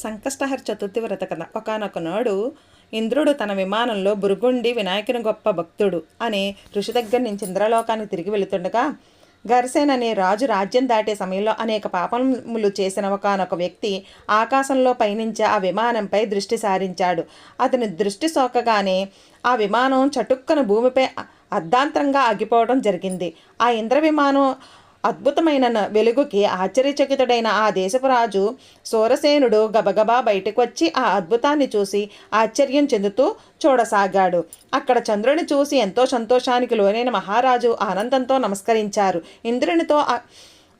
సంకష్టహర చతుర్థి వ్రత కథ. ఒకనొక నాడు ఇంద్రుడు తన విమానంలో బురుగుండి వినాయకుని గొప్ప భక్తుడు అని ఋషి దగ్గర నుంచి ఇంద్రలోకానికి తిరిగి వెళుతుండగా గర్సేన్ అనే రాజు రాజ్యం దాటే సమయంలో అనేక పాపములు చేసిన ఒకనొక వ్యక్తి ఆకాశంలో పయనించే ఆ విమానంపై దృష్టి సారించాడు. అతని దృష్టి సోకగానే ఆ విమానం చటుక్కన భూమిపై అర్ధాంతరంగా ఆగిపోవడం జరిగింది. ఆ ఇంద్ర విమానం అద్భుతమైన న- వెలుగుకి ఆశ్చర్యచకితుడైన ఆ దేశపు రాజు సూరసేనుడు గబగబా బయటకు వచ్చి ఆ అద్భుతాన్ని చూసి ఆశ్చర్యం చెందుతూ చూడసాగాడు. అక్కడ చంద్రుని చూసి ఎంతో సంతోషానికి లోనైన మహారాజు ఆనందంతో నమస్కరించారు. ఇంద్రునితో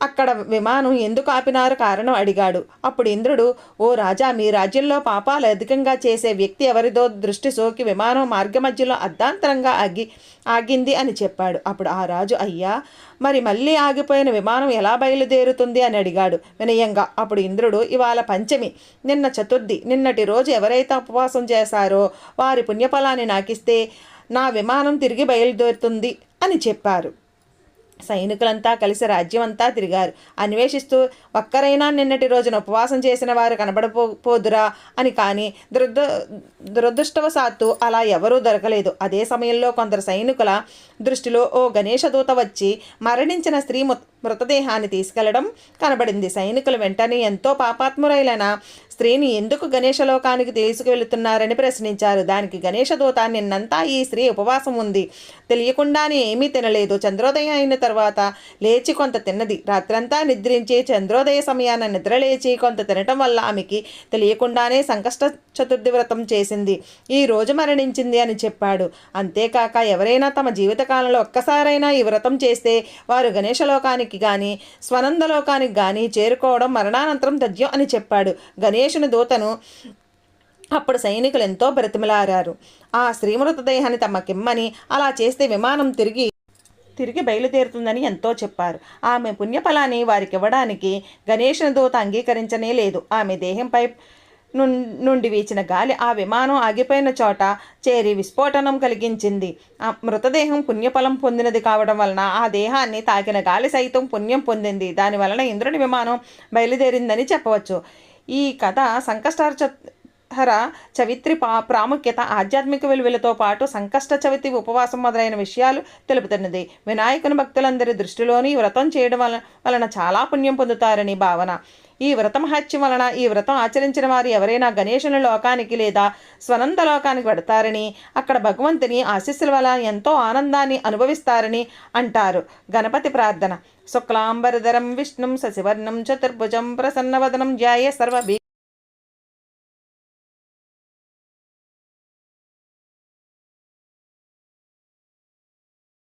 అక్కడ విమానం ఎందుకు ఆపినారు కారణం అడిగాడు. అప్పుడు ఇంద్రుడు ఓ రాజా మీ రాజ్యంలో పాపాలు అధికంగా చేసే వ్యక్తి ఎవరిదో దృష్టి సోకి విమానం మార్గ మధ్యలో అర్ధాంతరంగా ఆగి ఆగింది అని చెప్పాడు. అప్పుడు ఆ రాజు అయ్యా మరి మళ్ళీ ఆగిపోయిన విమానం ఎలా బయలుదేరుతుంది? అని అడిగాడు. వినయంగా. అప్పుడు ఇంద్రుడు ఇవాళ పంచమి నిన్న చతుర్థి నిన్నటి రోజు ఎవరైతే ఉపవాసం చేశారో వారి పుణ్యఫలాన్ని నాకిస్తే నా విమానం తిరిగి బయలుదేరుతుంది అని చెప్పారు. సైనికులంతా కలిసి రాజ్యమంతా తిరిగారు. అన్వేషిస్తూ ఒక్కరైనా నిన్నటి రోజున ఉపవాసం చేసిన వారు కనబడపోదురా అని కానీ దురద దురదృష్టవశాత్తు అలా ఎవరూ దొరకలేదు. అదే సమయంలో కొందరు సైనికుల దృష్టిలో ఓ గణేష దూత వచ్చి మరణించిన స్త్రీ మృతదేహాన్ని తీసుకెళ్ళడం కనబడింది. సైనికులు వెంటనే ఎంతో పాపాత్మురైన స్త్రీని ఎందుకు గణేశలోకానికి తీసుకువెళుతున్నారని ప్రశ్నించారు. దానికి గణేష దూత నిన్నంతా ఈ స్త్రీ ఉపవాసం ఉంది. తెలియకుండానే ఏమీ తినలేదు. చంద్రోదయం అయిన తర్వాత లేచి కొంత తిన్నది. రాత్రంతా నిద్రించి చంద్రోదయ సమయాన నిద్ర లేచి కొంత తినటం వల్ల ఆమెకి తెలియకుండానే సంకష్ట చతుర్థి వ్రతం చేసింది. ఈ రోజు మరణించింది అని చెప్పాడు. అంతేకాక ఎవరైనా తమ జీవితకాలంలో ఒక్కసారైనా ఈ వ్రతం చేస్తే వారు గణేశలోకానికి కానీ స్వనందలోకానికి కానీ చేరుకోవడం మరణానంతరం తథ్యం అని చెప్పాడు. గణేశుని దూతను అప్పుడు సైనికులు ఎంతో బ్రతిమలారారు. ఆ స్త్రీ మృతదేహాన్ని తమకిమ్మని అలా చేస్తే విమానం తిరిగి తిరిగి బయలుదేరుతుందని ఎంతో చెప్పారు. ఆమె పుణ్యఫలాన్ని వారికి ఇవ్వడానికి గణేషుని దూత అంగీకరించనే లేదు. ఆమె దేహంపై నుండి వీచిన గాలి ఆ విమానం ఆగిపోయిన చోట చేరి విస్ఫోటనం కలిగించింది. ఆ మృతదేహం పుణ్యఫలం పొందినది కావడం వలన ఆ దేహాన్ని తాకిన గాలి సైతం పుణ్యం పొందింది. దాని వలన ఇంద్రుని విమానం బయలుదేరిందని చెప్పవచ్చు. ఈ కథ సంకష్టార హర చవిత్రి పా ప్రాముఖ్యత ఆధ్యాత్మిక విలువలతో పాటు సంకష్ట చవితి ఉపవాసం మొదలైన విషయాలు తెలుపుతున్నది. వినాయకుని భక్తులందరి దృష్టిలోని వ్రతం చేయడం వలన వలన చాలా పుణ్యం పొందుతారని భావన. ఈ వ్రత మహత్యం వలన ఈ వ్రతం ఆచరించిన వారు ఎవరైనా గణేశుని లోకానికి లేదా స్వనంద లోకానికి పెడతారని అక్కడ భగవంతుని ఆశీస్సుల వల్ల ఎంతో ఆనందాన్ని అనుభవిస్తారని అంటారు గణపతి ప్రార్థన. శుక్లాంబరధరం విష్ణుం శశివర్ణం చతుర్భుజం ప్రసన్నవదనం జాయ సర్వ